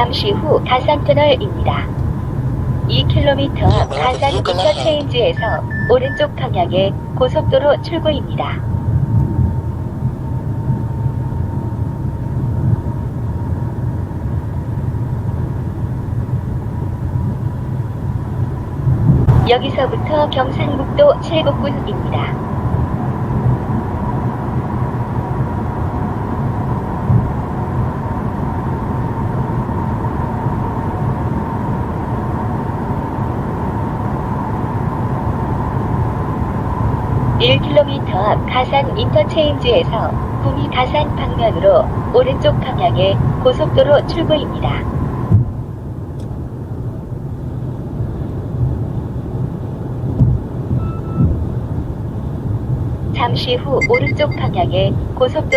잠시 후 가산터널입니다. 2km 앞 가산 인터체인지에서 오른쪽 방향의 고속도로 출구입니다. 여기서부터 경상북도 칠곡군입니다. (1 km) 앞 가산 인터체인지에서 구미 가산 방면으로 오른쪽 방향의 고속도로 출구입니다. 잠시 후 오른쪽 방향의 고속도로